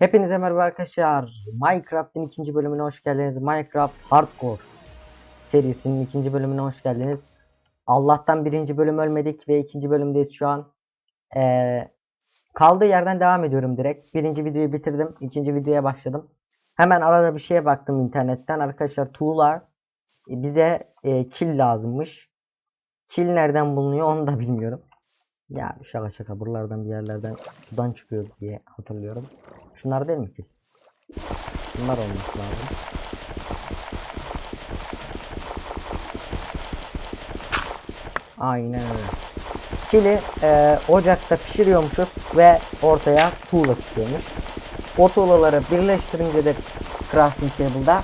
Hepinize merhaba arkadaşlar. Minecraft'ın ikinci bölümüne hoş geldiniz. Minecraft Hardcore serisinin ikinci bölümüne hoş geldiniz. Allah'tan birinci bölüm ölmedik ve ikinci bölümdeyiz şu an. Ee, kaldığı yerden devam ediyorum direkt. Birinci videoyu bitirdim. ikinci videoya başladım. Hemen arada bir şeye baktım internetten. Arkadaşlar tuğlar e, bize e, kill lazımmış. Kill nereden bulunuyor onu da bilmiyorum. Ya şaka şaka buralardan bir yerlerden sudan çıkıyor diye hatırlıyorum. Şunlar değil mi ki? Bunlar olması lazım. Aynen öyle. Kili e, ocakta pişiriyormuşuz ve ortaya tuğla çıkıyormuş. O tuğlaları birleştirince de crafting table'da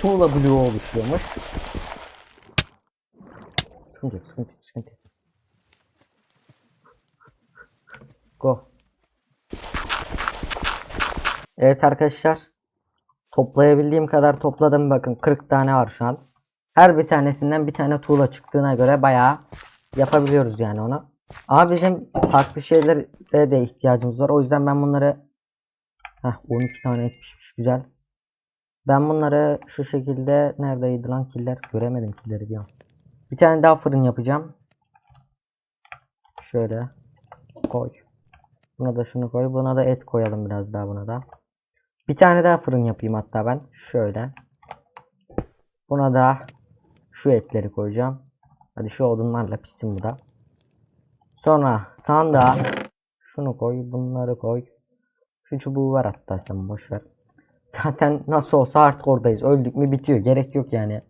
tuğla bloğu oluşuyormuş. Sıkıntı sıkıntı yok, sıkıntı yok. Go. Evet arkadaşlar. Toplayabildiğim kadar topladım. Bakın 40 tane var şu an. Her bir tanesinden bir tane tuğla çıktığına göre bayağı yapabiliyoruz yani onu. Ama bizim farklı şeylere de ihtiyacımız var. O yüzden ben bunları Heh, 12 tane etmişmiş güzel. Ben bunları şu şekilde neredeydi lan killer? Göremedim killeri bir an. Bir tane daha fırın yapacağım. Şöyle koy. Buna da şunu koy. Buna da et koyalım biraz daha buna da. Bir tane daha fırın yapayım hatta ben. Şöyle. Buna da şu etleri koyacağım. Hadi şu odunlarla pişsin bu da. Sonra sandığa şunu koy. Bunları koy. Şu çubuğu var hatta sen boş ver. Zaten nasıl olsa artık oradayız. Öldük mü bitiyor. Gerek yok yani.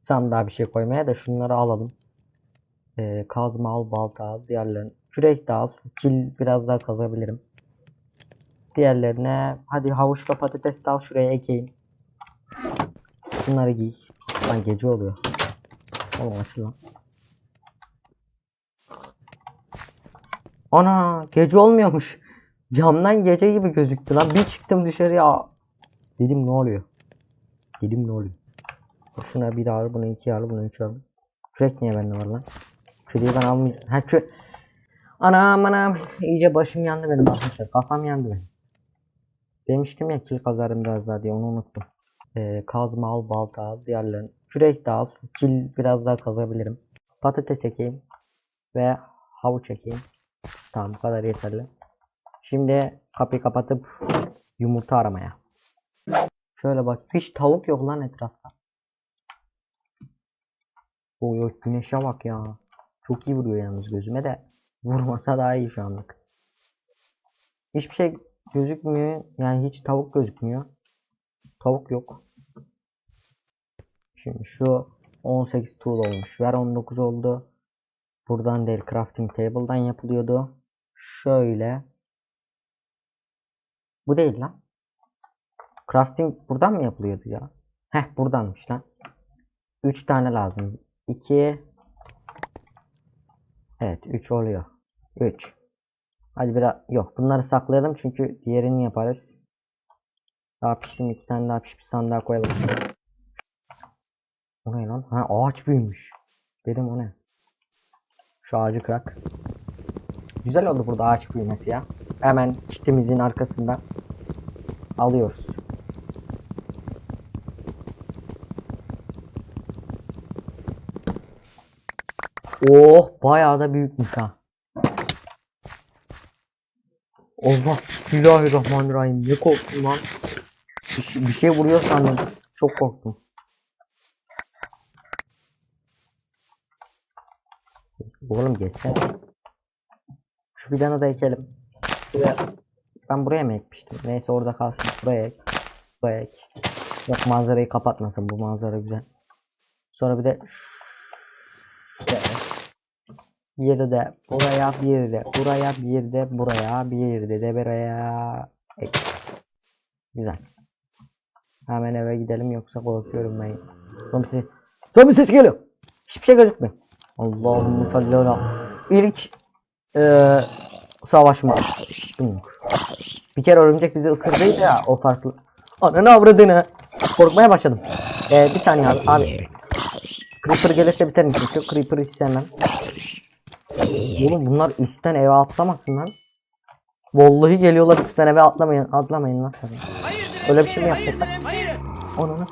Sandığa bir şey koymaya da şunları alalım. Ee, kazma al, balta al, diğerlerini. Kürek de al. Kil biraz daha kazabilirim. Diğerlerine hadi havuçla patates de al şuraya ekeyim. Bunları giy. Lan gece oluyor. Oğlum açıl lan. Ana gece olmuyormuş. Camdan gece gibi gözüktü lan. Bir çıktım dışarıya. Dedim ne oluyor? Dedim ne oluyor? Şuna bir ağır, bunu iki ağır, bunu üç ağır. Kürek niye bende var lan? Küreği ben almayacağım. Ha kü... Anam anam. İyice başım yandı benim arkadaşlar. Kafam yandı benim. Demiştim ya kil kazarım biraz daha diye onu unuttum. Ee, kazma al, balta al, diğerlerini. Kürek de al. Kil biraz daha kazabilirim. Patates ekeyim. Ve havuç ekeyim. Tamam bu kadar yeterli. Şimdi kapıyı kapatıp yumurta aramaya. Şöyle bak hiç tavuk yok lan etrafta. O yok güneşe bak ya. Çok iyi vuruyor yalnız gözüme de. Vurmasa daha iyi şu anlık. Hiçbir şey gözükmüyor. Yani hiç tavuk gözükmüyor. Tavuk yok. Şimdi şu 18 tool olmuş. Ver 19 oldu. Buradan değil crafting table'dan yapılıyordu. Şöyle. Bu değil lan. Crafting buradan mı yapılıyordu ya? Heh buradanmış lan. 3 tane lazım. 2 Evet 3 oluyor. 3 Hadi biraz yok bunları saklayalım çünkü diğerini yaparız. Daha piştim iki tane daha pişmiş sandığa koyalım. O ne lan? Ha ağaç büyümüş. Dedim o ne? Şu ağacı kırak. Güzel oldu burada ağaç büyümesi ya. Hemen kitimizin arkasında alıyoruz. Oh bayağı da büyükmüş ha. Allah bismillahirrahmanirrahim ne korktum lan. Bir, şey- bir şey vuruyor sandım. Çok korktum. Oğlum geçsene. Şu fidanı da ekelim. Ben buraya mı ekmiştim? Neyse orada kalsın. Buraya ek. Buraya ek. Yok manzarayı kapatmasın. Bu manzara güzel. Sonra bir de şöyle. Bir buraya bir de buraya bir de buraya bir de buraya ek. Güzel. Hemen eve gidelim yoksa korkuyorum ben. Zombi sesi. Zombi sesi geliyor. Hiçbir şey gözükmüyor. Allahümme salli ala. İlk eee savaşma. Bir kere örümcek bizi ısırdıydı ya o farklı. Ananı avradını. Korkmaya başladım. Ee, bir saniye abi. abi. Creeper gelirse biter misin? Şu Creeper hiç sevmem. Oğlum bunlar üstten eve atlamasın lan. Vallahi geliyorlar üstüne ve atlamayın. Atlamayın lan. Hayırdır Öyle bir şey mi yapacaklar? Onu.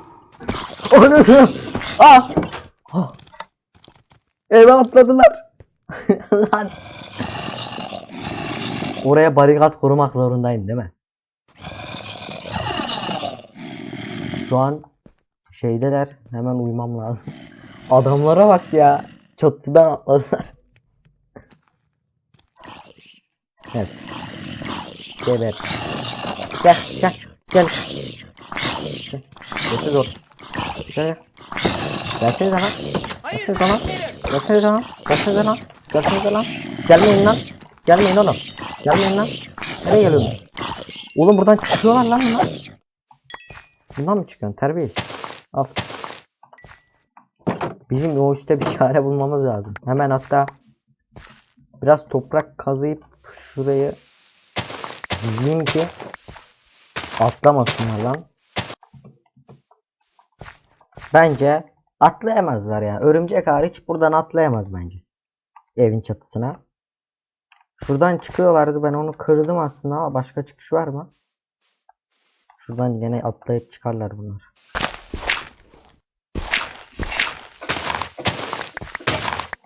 Onu. Ah. Ah. Eve atladılar. Lan. Oraya barikat korumak zorundayım değil mi? Şu an şeydeler. Hemen uyumam lazım. Adamlara bak ya. Çatıdan atladılar. Evet. Geber. Gel gel gel. Gel. Gelsene doğru. Gel. Gelsene lan. Gelsene lan. Gelsene lan. Gelsene lan. Gelsene lan. Gelmeyin lan. Gelmeyin oğlum. Gelmeyin lan. Nereye geliyorsun? Oğlum buradan çıkıyorlar lan bunlar. Bundan mı çıkıyorsun? Terbiyesiz. Al. Bizim o işte bir çare bulmamız lazım. Hemen hatta biraz toprak kazıyıp şurayı dizeyim ki atlamasınlar lan. Bence atlayamazlar ya. Örümcek hariç buradan atlayamaz bence. Evin çatısına. Şuradan çıkıyorlardı. Ben onu kırdım aslında ama başka çıkış var mı? Şuradan yine atlayıp çıkarlar bunlar.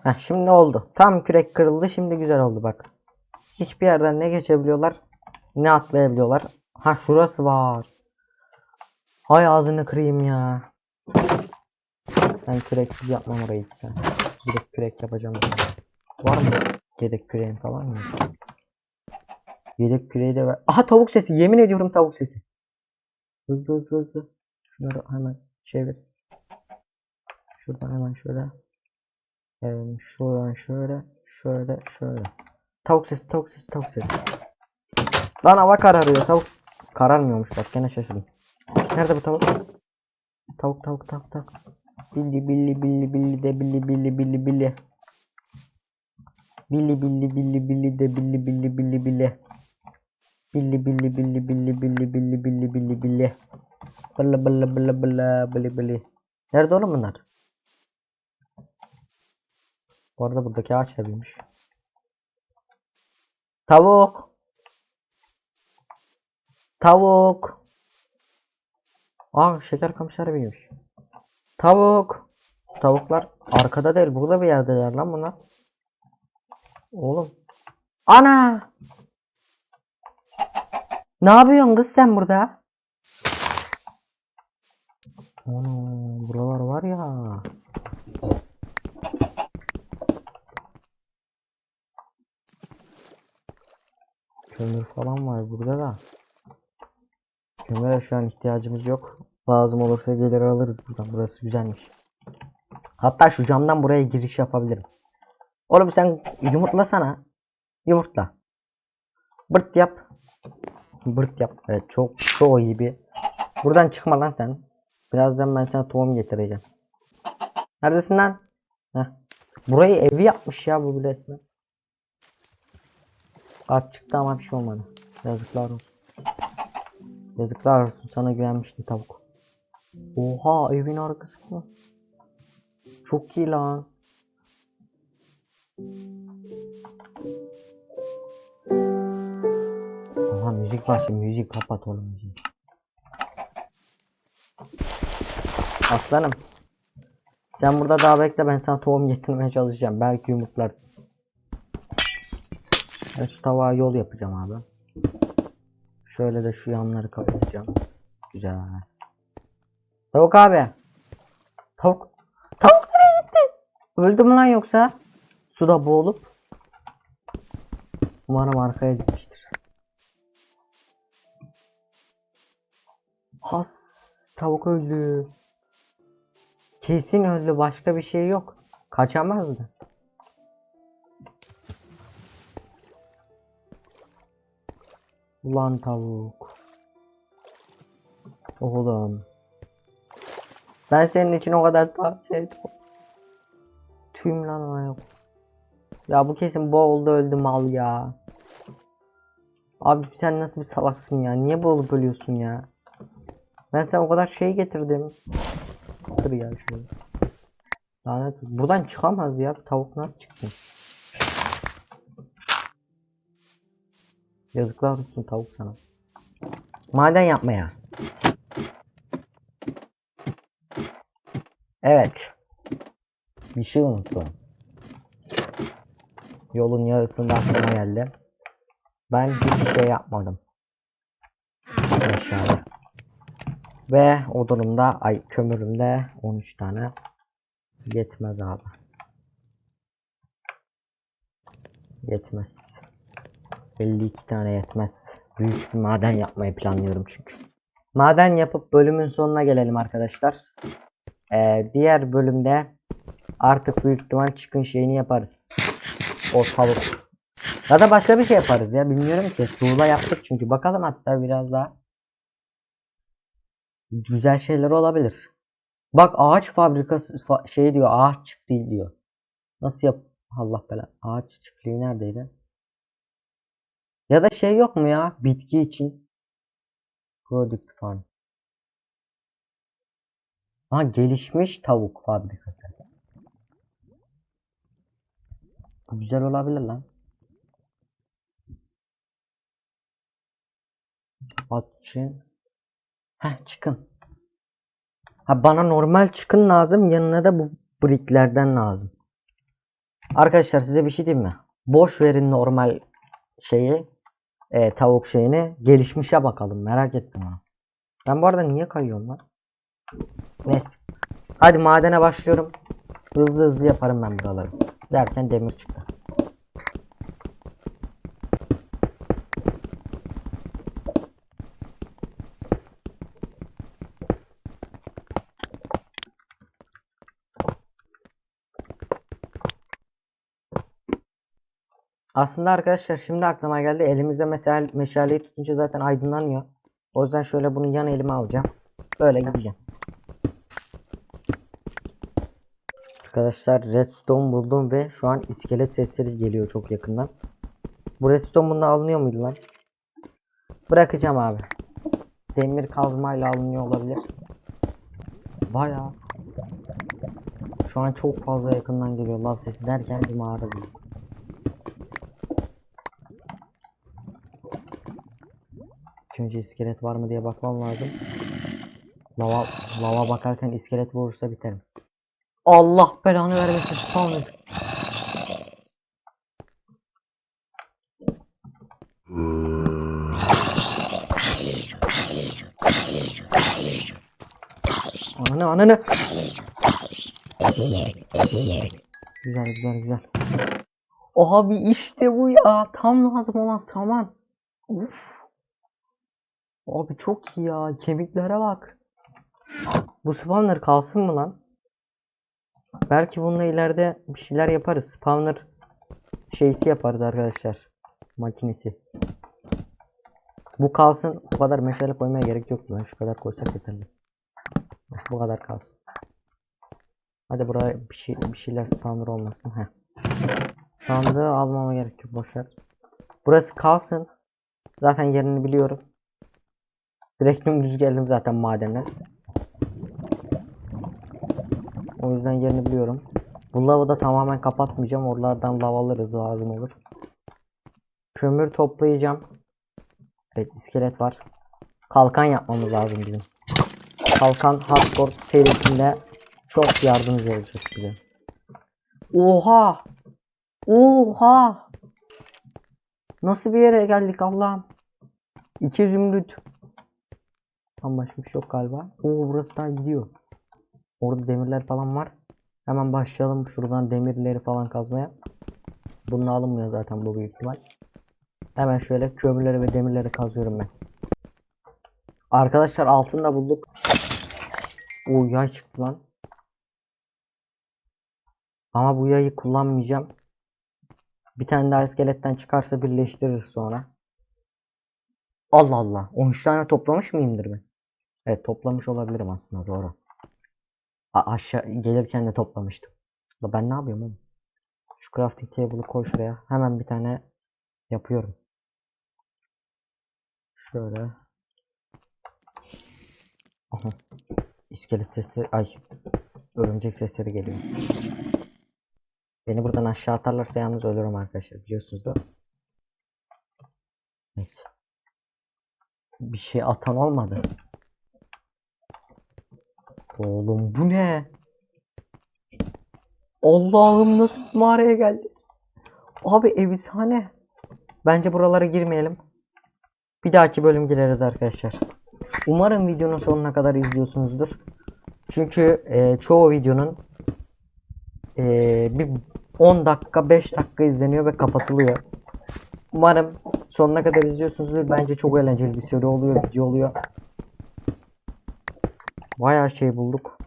Heh, şimdi oldu. Tam kürek kırıldı. Şimdi güzel oldu bak. Hiçbir yerden ne geçebiliyorlar ne atlayabiliyorlar. Ha şurası var. Hay ağzını kırayım ya. Ben küreksiz yapmam orayı hiç sen. Gidip kürek yapacağım. Var mı? Yedek küreğin falan mı? Yedek küreği de ver. Aha tavuk sesi. Yemin ediyorum tavuk sesi. Hızlı hızlı hızlı. Şunları hemen çevir. Şuradan hemen şöyle. Ee, şuradan şöyle. Şöyle şöyle. Tavuk sesi tavuk sesi tavuk sesi. Lan hava kararıyor tavuk. Kararmıyormuş bak gene şaşırdım. Nerede bu tavuk? Tavuk tavuk tavuk tavuk. Billi billi billi billi de billi billi billi billi. Billi billi billi billi de billi billi billi billi. Billi billi billi billi billi billi billi billi billi. Bılla bılla bılla bılla billi billi. Nerede oğlum bunlar? Bu arada buradaki ağaç da büyümüş. Tavuk. Tavuk. Aa şeker kamışları büyümüş. Tavuk. Tavuklar arkada değil burada bir yerdeler lan bunlar. Oğlum. Ana. Ne yapıyorsun kız sen burada? Ana buralar var ya. Kömür falan var burada da. Kömüre şu an ihtiyacımız yok. Lazım olursa gelir alırız buradan. Burası güzelmiş. Hatta şu camdan buraya giriş yapabilirim. Oğlum sen yumurtlasana. Yumurtla. Bırt yap. Bırt yap. Evet çok çok iyi bir. Buradan çıkma lan sen. Birazdan ben sana tohum getireceğim. Neredesin lan? Heh. Burayı evi yapmış ya bu resmen. Kart çıktı ama bir şey olmadı. Yazıklar olsun. Yazıklar olsun sana güvenmiştim tavuk. Oha evin arkası mı? Çok iyi lan. Aha müzik var şimdi müzik kapat oğlum müziği. Aslanım. Sen burada daha bekle ben sana tohum getirmeye çalışacağım. Belki yumurtlarsın. Şu tavağa yol yapacağım abi. Şöyle de şu yanları kapatacağım. Güzel. Tavuk abi. Tavuk. Tavuk nereye gitti? Öldü mü lan yoksa? Suda boğulup. Umarım arkaya gitmiştir. Has. Tavuk öldü. Kesin öldü. Başka bir şey yok. Kaçamazdı. Ulan tavuk. Oğlum. Ben senin için o kadar ta şey Tüm lan ona. Ya bu kesin boğuldu öldü mal ya. Abi sen nasıl bir salaksın ya? Niye boğulup ölüyorsun ya? Ben sana o kadar şey getirdim. Dur ya şöyle. Lanet. Buradan çıkamaz ya. Tavuk nasıl çıksın? Yazıklar olsun tavuk sana. Maden yapmaya. Evet. Bir şey unuttum. Yolun yarısında aklıma geldi. Ben hiç şey yapmadım. Aşağıda. Ve odunumda, ay kömürümde 13 tane yetmez abi. Yetmez. 52 tane yetmez. Büyük bir maden yapmayı planlıyorum çünkü. Maden yapıp bölümün sonuna gelelim arkadaşlar. Ee, diğer bölümde artık büyük ihtimal çıkın şeyini yaparız. O tavuk. Ya da başka bir şey yaparız ya bilmiyorum ki. Tuğla yaptık çünkü. Bakalım hatta biraz daha. Güzel şeyler olabilir. Bak ağaç fabrikası fa- şey diyor ağaç çiftliği diyor. Nasıl yap? Allah bela. Ağaç çiftliği neredeydi? Ya da şey yok mu ya? Bitki için. Product farm. Ha gelişmiş tavuk fabrikası. Güzel olabilir lan. Açın. Heh çıkın. Ha bana normal çıkın lazım. Yanına da bu bricklerden lazım. Arkadaşlar size bir şey diyeyim mi? Boş verin normal şeyi. E, tavuk şeyini. Gelişmişe bakalım. Merak ettim onu. Ben bu arada niye kayıyorum lan? Neyse. Hadi madene başlıyorum. Hızlı hızlı yaparım ben buraları. Derken demir çıktı. Aslında arkadaşlar şimdi aklıma geldi. Elimizde mesela meşaleyi tutunca zaten aydınlanıyor. O yüzden şöyle bunu yan elime alacağım. Böyle gideceğim. Arkadaşlar redstone buldum ve şu an iskelet sesleri geliyor çok yakından. Bu redstone bununla alınıyor muydu lan? Bırakacağım abi. Demir kazmayla alınıyor olabilir. Bayağı. Şu an çok fazla yakından geliyor lav sesi derken bir mağara buldum. İlk önce iskelet var mı diye bakmam lazım. Lava, lava bakarken iskelet vurursa biterim. Allah belanı vermesin spawn Ananı ananı. Güzel güzel güzel. Oha bir işte bu ya. Tam lazım olan saman. Uf. Abi çok iyi ya. Kemiklere bak. Bu spawner kalsın mı lan? Belki bununla ileride bir şeyler yaparız. Spawner şeysi yaparız arkadaşlar. Makinesi. Bu kalsın. Bu kadar meşale koymaya gerek yok lan. Şu kadar koysak yeterli. Bu kadar kalsın. Hadi buraya bir şey bir şeyler spawner olmasın. Heh. Sandığı almama gerek yok. Boşver. Burası kalsın. Zaten yerini biliyorum. Direkt dümdüz geldim zaten madenden. O yüzden yerini biliyorum. Bu lavı da tamamen kapatmayacağım. Oralardan lav alırız lazım olur. Kömür toplayacağım. Evet iskelet var. Kalkan yapmamız lazım bizim. Kalkan hardcore serisinde çok yardımcı olacak bize. Oha! Oha! Nasıl bir yere geldik Allah'ım? İki zümrüt. Şey yok galiba. Oo burası daha gidiyor. Orada demirler falan var. Hemen başlayalım şuradan demirleri falan kazmaya. Bununla alınmıyor zaten bu büyük ihtimal. Hemen şöyle kömürleri ve demirleri kazıyorum ben. Arkadaşlar altını da bulduk. O yay çıktı lan. Ama bu yayı kullanmayacağım. Bir tane daha iskeletten çıkarsa birleştiririz sonra. Allah Allah. 13 tane toplamış mıyımdır ben? Evet toplamış olabilirim aslında doğru. A aşağı gelirken de toplamıştım. La ben ne yapıyorum oğlum? Şu crafting table'ı koy şuraya. Hemen bir tane yapıyorum. Şöyle. Aha. İskelet sesleri, ay örümcek sesleri geliyor. Beni buradan aşağı atarlarsa yalnız ölürüm arkadaşlar biliyorsunuz da. Neyse. Bir şey atan olmadı. Oğlum bu ne? Allah'ım nasıl bir mağaraya geldik? Abi efsane. Bence buralara girmeyelim. Bir dahaki bölüm gireriz arkadaşlar. Umarım videonun sonuna kadar izliyorsunuzdur. Çünkü e, çoğu videonun e, bir 10 dakika 5 dakika izleniyor ve kapatılıyor. Umarım sonuna kadar izliyorsunuzdur. Bence çok eğlenceli bir seri oluyor, video oluyor. Bayağı şey bulduk.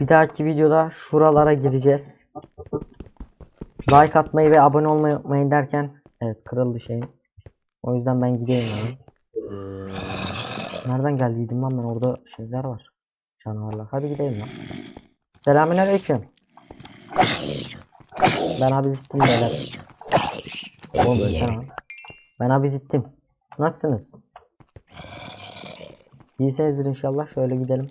Bir dahaki videoda şuralara gireceğiz. Like atmayı ve abone olmayı unutmayın derken evet kırıldı şeyim. O yüzden ben gideyim yani. Nereden geldiydim lan ben orada şeyler var. Canavarlar. Hadi gidelim lan. Selamünaleyküm. Ben abi zittim beyler. Oğlum lan. Ben abi zittim. Nasılsınız? İyisinizdir inşallah. Şöyle gidelim.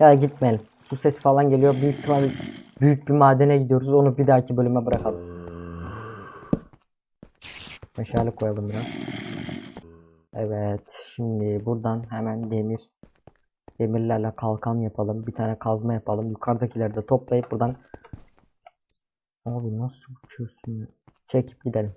Ya gitmeyelim. Su sesi falan geliyor. Büyük ihtimal büyük bir madene gidiyoruz. Onu bir dahaki bölüme bırakalım. Meşale koyalım biraz. Evet. Şimdi buradan hemen demir demirlerle kalkan yapalım. Bir tane kazma yapalım. Yukarıdakileri de toplayıp buradan Abi nasıl uçuyorsun? Çekip gidelim.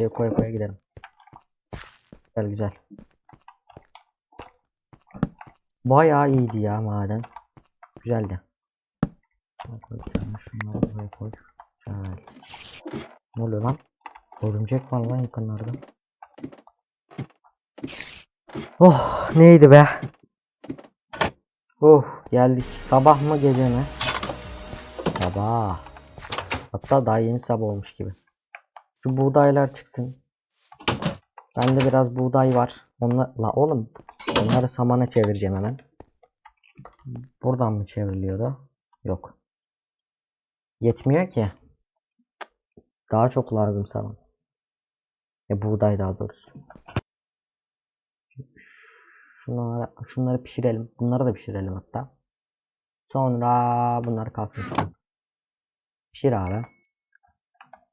Şey koya koya gidelim. Güzel güzel. Bayağı iyiydi ya maden. Güzeldi. Şunları buraya koy. Güzel. Ne oluyor lan? Örümcek var lan yakınlarda. Oh neydi be? Oh geldik. Sabah mı gece mi? Sabah. Hatta daha yeni sabah olmuş gibi. Şu buğdaylar çıksın. Bende biraz buğday var. Onlar la oğlum onları samana çevireceğim hemen. Buradan mı çevriliyordu? Yok. Yetmiyor ki. Daha çok lazım saman. E buğday daha doğrusu. Şunları, şunları pişirelim. Bunları da pişirelim hatta. Sonra bunları kalsın. Pişir abi.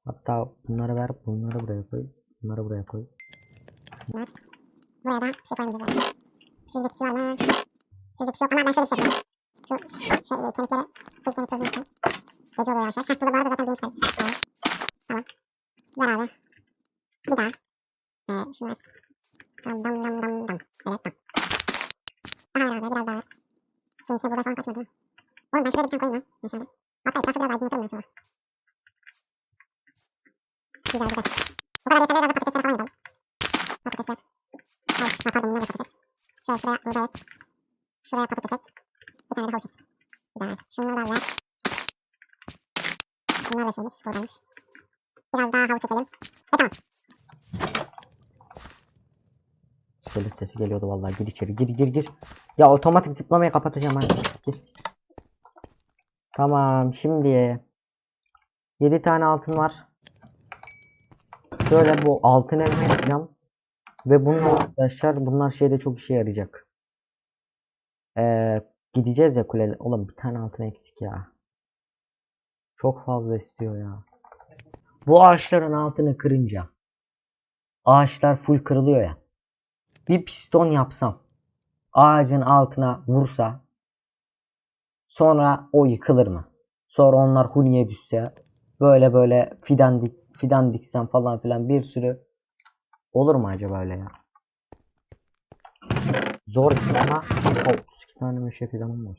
Hatta bunları ver, bunları buraya koy. Bunları buraya koy. Buraya da şey koymayacağız. Pişirecek bir şey var mı? Pişirecek bir şey yok ama ben şöyle bir şey yapıyorum. Şu şey, e, kemikleri, full kemik tozunu için. Gece oluyor. Heh, burada bu arada zaten benim sayım. Tamam. Ver abi. Bir daha. Ee, şunu ver. Dam dam dam dam dam. Evet tamam. Daha ver abi biraz daha ver. Senin şey burada falan kaçmadı? Oğlum ben şuraya bir tane koyayım lan. İnşallah. Hatta etrafı biraz aydınlatalım ben sonra. Güzel güzel. Bu kadar yeterli biraz da patatesleri falan yapalım. Patatesler. Hayır, ha, pardon bunlar da patates. Şöyle şuraya buğday ek. Şuraya patates ek. Bir tane de havuç ek. Güzel. Şunları da ver. Bunlar da şeymiş, buğdaymış. Biraz daha havuç ekelim. Ve tamam. Şöyle sesi geliyordu vallahi. Gir içeri. Gir gir gir. Ya otomatik zıplamayı kapatacağım hadi. Gir. Tamam şimdi 7 tane altın var. Şöyle bu altın elma yapacağım. Ve bunlar arkadaşlar bunlar şeyde çok işe yarayacak. Ee, gideceğiz ya kule. Oğlum bir tane altın eksik ya. Çok fazla istiyor ya. Bu ağaçların altını kırınca. Ağaçlar full kırılıyor ya. Bir piston yapsam. Ağacın altına vursa. Sonra o yıkılır mı? Sonra onlar huniye düşse. Böyle böyle fidan dik, fidan diksem falan filan bir sürü olur mu acaba öyle ya? Zor iş ama oh, iki tane meşe fidanım var.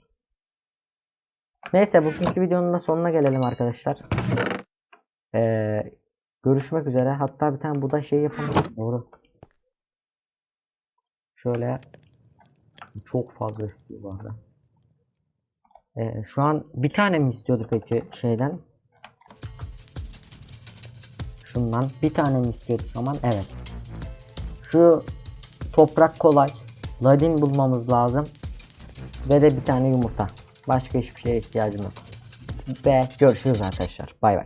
Neyse bugünkü videonun da sonuna gelelim arkadaşlar. Ee, görüşmek üzere. Hatta bir tane bu da şey yapalım. Doğru. Şöyle çok fazla istiyor bu arada. Ee, şu an bir tane mi istiyordu peki şeyden? Şundan bir tane mi istiyordu? Evet. Şu toprak kolay. Ladin bulmamız lazım. Ve de bir tane yumurta. Başka hiçbir şeye ihtiyacım yok. Ve görüşürüz arkadaşlar. Bay bay.